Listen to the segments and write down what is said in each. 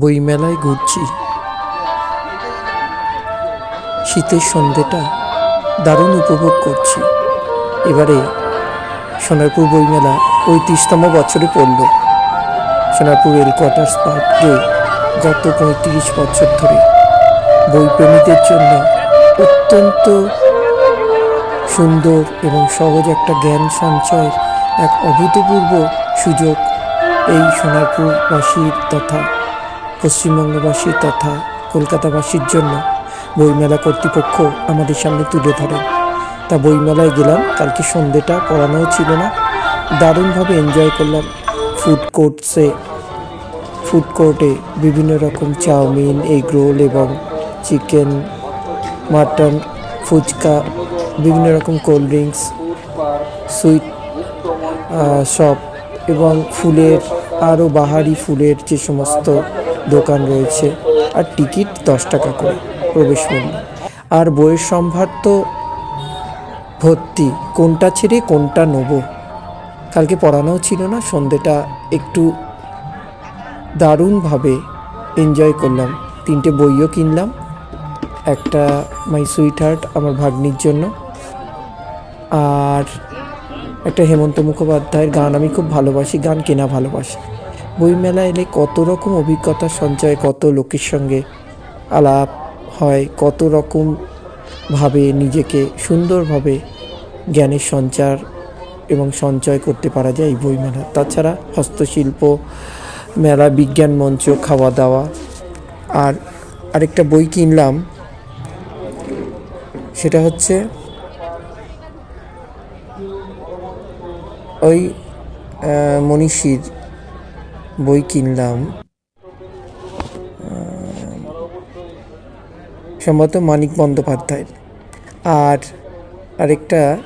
বইমেলায় ঘুরছি। শীতের সন্ধেটা দারুণ উপভোগ করছি। এবারে সোনারপুর বইমেলা পঁয়ত্রিশতম বছরে পড়ল। সোনারপুর রেল কোয়ার্টার্স পার্কে গত পঁয়ত্রিশ বছর ধরে বইপ্রেমীদের জন্য অত্যন্ত সুন্দর এবং সহজ একটা জ্ঞান সঞ্চয়ের এক অভূতপূর্ব সুযোগ এই সোনারপুরবাসীর তথা পশ্চিমবঙ্গবাসী তথা কলকাতাবাসীর জন্য বইমেলা কর্তৃপক্ষ আমাদের সামনে তুলে ধরেন। তা বইমেলায় গেলাম, কালকে সন্ধেটা পড়ানোও ছিল না। দারুণভাবে এনজয় করলাম। ফুড কোর্টসে ফুড কোর্টে বিভিন্ন রকম চাউমিন এগ রোল এবং চিকেন মাটন ফুচকা, বিভিন্ন রকম কোল্ড ড্রিঙ্কস সুইট শপ এবং ফুলের, আরও বাহারি ফুলের যে সমস্ত দোকান রয়েছে আর টিকিট দশ টাকা করে প্রবেশ মূল্য। আর বইয়ের সম্ভার তো ভর্তি। কোনটা ছেড়ে কোনটা নেব? কালকে পড়ানোও ছিল না, সন্ধেটা একটু দারুণভাবে এনজয় করলাম। তিনটে বইও কিনলাম, একটা মাই সুইট হার্ট আমার ভাগ্নির জন্য। আর একটা হেমন্ত মুখোপাধ্যায়ের গান, আমি খুব ভালোবাসি, গান কেনা ভালোবাসি। বইমেলা এলে কত রকম অভিজ্ঞতা সঞ্চয়, কত লোকের সঙ্গে আলাপ হয়, কত রকম ভাবে নিজেকে সুন্দরভাবে জ্ঞানের সঞ্চার এবং সঞ্চয় করতে পারা যায় এই বইমেলা। তাছাড়া হস্তশিল্প, মেলা, বিজ্ঞান মঞ্চ খাওয়া দাওয়া আর আরেকটা বই কিনলাম, সেটা হচ্ছে ওই মনীষীর বই কিনলাম। সম্ভবত মানিক বন্দ্যোপাধ্যায়ের আর আরেকটা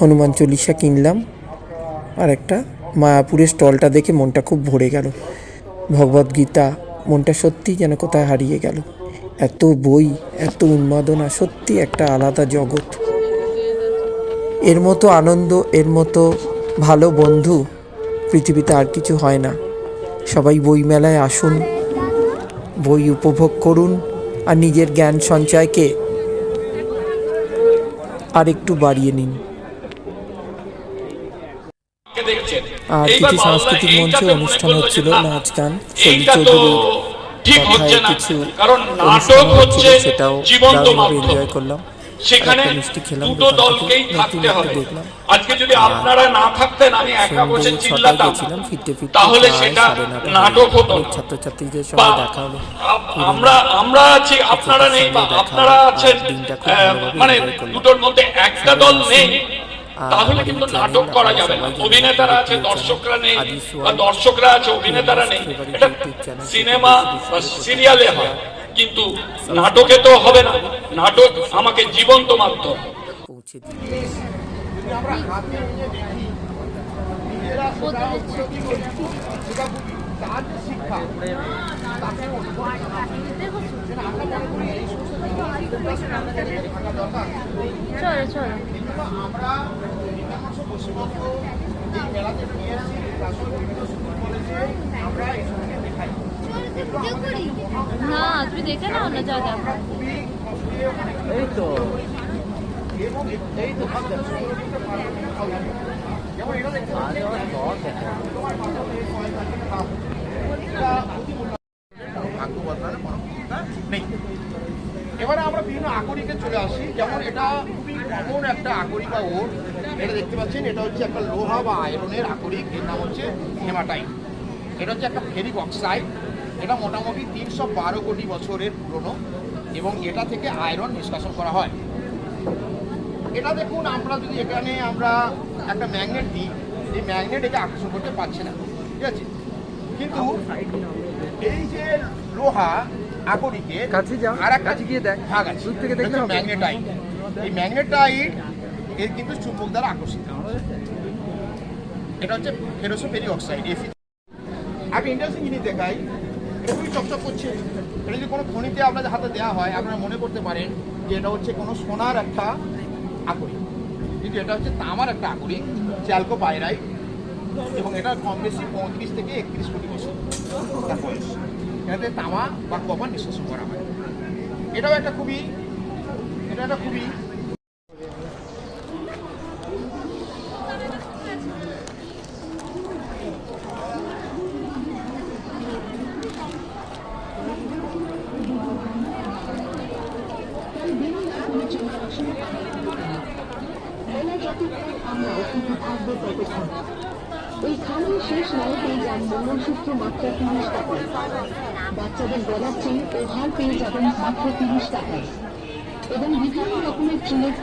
হনুমান চল্লিশা কিনলাম। আর একটা মায়াপুরের স্টলটা দেখে মনটা খুব ভরে গেল। ভগবদ্গীতা মনটা সত্যি যেন কোথায় হারিয়ে গেল। এত বই, এত উন্মাদনা, সত্যি একটা আলাদা জগৎ। এর মতো আনন্দ, এর মতো ভালো বন্ধু পৃথিবীতে আর কিছু হয় না। সবাই বই মেলায় আসুন বই উপভোগ করুন আর নিজের জ্ঞান সঞ্চয়কে আর একটু বাড়িয়ে নিন। আর কিছু সাংস্কৃতিক মঞ্চে অনুষ্ঠান হচ্ছিল নাচ গান চৌধুরীর ঠিক হচ্ছে না। কিছু কারণ অনুষ্ঠান নাটক হচ্ছে সেটাও জীবন্ত এনজয় করলাম। সেখানে দুটো দলকেই থাকতে হবে। আজকে যদি আপনারা না থাকতেন আমি একা বসে চিল্লাতাম। তাহলে সেটা নাটক হতো ছাত্রছাত্রীদের সঙ্গে দেখা হলো আমরা আমরা আছি আপনারা নেই বা আপনারা আছেন মানে দুটোর মধ্যে একটা দল নেই তাহলে কিন্তু নাটক করা যাবে না। অভিনেতারা আছে দর্শকরা নেই বা দর্শকরা আছে অভিনেতারা নেই। এটা সিনেমা বা সিরিয়ালে হয়। কিন্তু নাটকে তো হবে না। নাটক আমাকে জীবন্ত চলো চলো। না তুমি দেখে নাও না যা যা নেই। এবারে আমরা বিভিন্ন আকরিকে চলে আসি। যেমন এটা খুবই কমন একটা আকরিক বা ওর এটা দেখতে পাচ্ছেন এটা হচ্ছে একটা লোহা বা আয়রনের আকরিক। এর নাম হচ্ছে হেমাটাইট এটা হচ্ছে একটা ফেরিক অক্সাইড এটা মোটামুটি তিনশো বারো কোটি বছরের পুরনো এবং এটা থেকে আয়রন নিষ্কাশন করা হয়। এটা দেখুন আমরা যদি এখানে আমরা একটা ম্যাগনেট দিই এই ম্যাগনেট একে আকর্ষণ করতে পারছে না ঠিক আছে? কিন্তু এই যে লোহা আকরিকে কাছে যাও, আর কাছে গিয়ে দেখ। ভাগ আছে। দূর থেকে দেখলে হবে। ম্যাগনেটাইট এই ম্যাগনেটাইট এর কিন্তু চুম্বক দ্বারা আকর্ষিত। এটা হচ্ছে ফেরোসো পেরি অক্সাইড এফি একটা ইন্টারেস্টিং জিনিস দেখাই। খুবই চকচক করছে। এটা যদি কোনো খনিতে আপনাদের হাতে দেওয়া হয়, আপনারা মনে করতে পারেন যে এটা হচ্ছে কোনো সোনার একটা আকরিক কিন্তু এটা হচ্ছে তামার একটা আকরিক চ্যালকো পায়রাইট এবং এটা কম বেশি পঁয়ত্রিশ থেকে একত্রিশ কোটি বছর বয়স। এটাতে তামা বা কপার নিঃশ্বাসন করা হয়। এটাও একটা খুবই, এটা একটা খুবই এই খানের শেষ মেলা পেয়ে যান মঙ্গলসূত্র মাত্র তিরিশ টাকায় বাচ্চাদের গলার চেন ও হার পেয়ে যাবেন মাত্র তিরিশ টাকায় এবং বিভিন্ন রকমের চুলের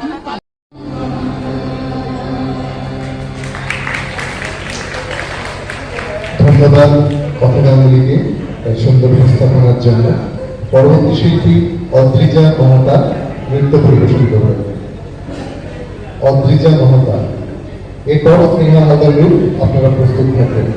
ধন্যবাদ কথাগামীকে সুন্দর উপস্থাপনার জন্য। পরবর্তী শিল্পী অদ্রিজা মহতা নৃত্য পরিবেশন করবেন অদ্রিজা মহতা এরপর স্নেহা আপনারা প্রস্তুত থাকবেন।